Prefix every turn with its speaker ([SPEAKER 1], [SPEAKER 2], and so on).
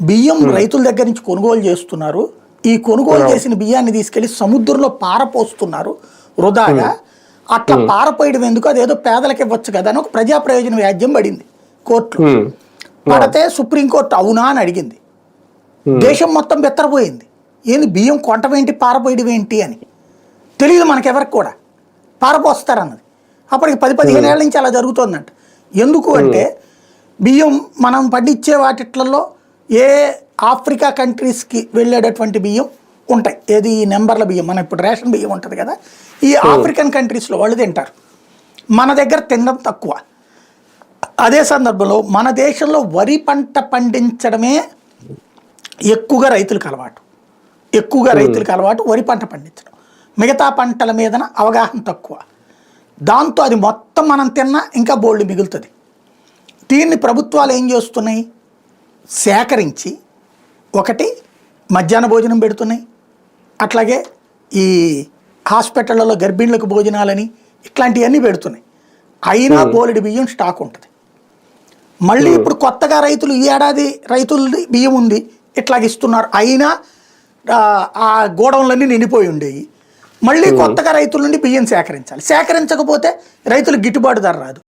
[SPEAKER 1] బియ్యం రైతుల దగ్గర నుంచి కొనుగోలు చేస్తున్నారు. ఈ కొనుగోలు చేసిన బియ్యాన్ని తీసుకెళ్ళి సముద్రంలో పారపోస్తున్నారు. వృధాగా అట్లా పారపోయడం ఎందుకు? అదేదో పేదలకు ఇవ్వచ్చు కదా అని ఒక ప్రజా ప్రయోజన వ్యాజ్యం పడింది కోర్టులో. పడితే సుప్రీంకోర్టు అవునా అని అడిగింది. దేశం మొత్తం బెత్తరపోయింది. ఏంది బియ్యం కొంటమేంటి పారపోయడం ఏంటి అని. తెలియదు మనకెవరికి కూడా. పారపోస్తారన్నది. అప్పటికి పది పదిహేను ఏళ్ళ నుంచి అలా జరుగుతోందంట. ఎందుకు అంటే బియ్యం మనం పండించే వాటిట్లలో ఏ ఆఫ్రికా కంట్రీస్కి వెళ్ళేటటువంటి బియ్యం ఉంటాయి. ఏది ఈ నెంబర్ల బియ్యం? మన ఇప్పుడు రేషన్ బియ్యం ఉంటుంది కదా. ఈ ఆఫ్రికన్ కంట్రీస్లో వాళ్ళు తింటారు. మన దగ్గర తినడం తక్కువ. అదే సందర్భంలో మన దేశంలో వరి పంట పండించడమే ఎక్కువగా రైతులకు అలవాటు. ఎక్కువగా రైతులకు అలవాటు వరి పంట పండించడం. మిగతా పంటల మీదన అవగాహన తక్కువ. దాంతో అది మొత్తం మనం తిన్నా ఇంకా బోల్డ్ మిగులుతుంది. దీన్ని ప్రభుత్వాలు ఏం చేస్తున్నాయి? సేకరించి ఒకటి మధ్యాహ్న భోజనం పెడుతున్నాయి. అట్లాగే ఈ హాస్పిటళ్ళలో గర్భిణులకు భోజనాలని ఇట్లాంటివన్నీ పెడుతున్నాయి. అయినా బోలెడు బియ్యం స్టాక్ ఉంటుంది. మళ్ళీ ఇప్పుడు కొత్తగా రైతులు ఈ ఏడాది రైతులది బియ్యం ఉంది ఇట్లాగ ఇస్తున్నారు. అయినా ఆ, ఆ గోడౌన్లన్నీ నిండిపోయి ఉండేవి. మళ్ళీ కొత్తగా రైతుల నుండి బియ్యం సేకరించాలి. సేకరించకపోతే రైతులకు గిట్టుబాటు ధర రాదు.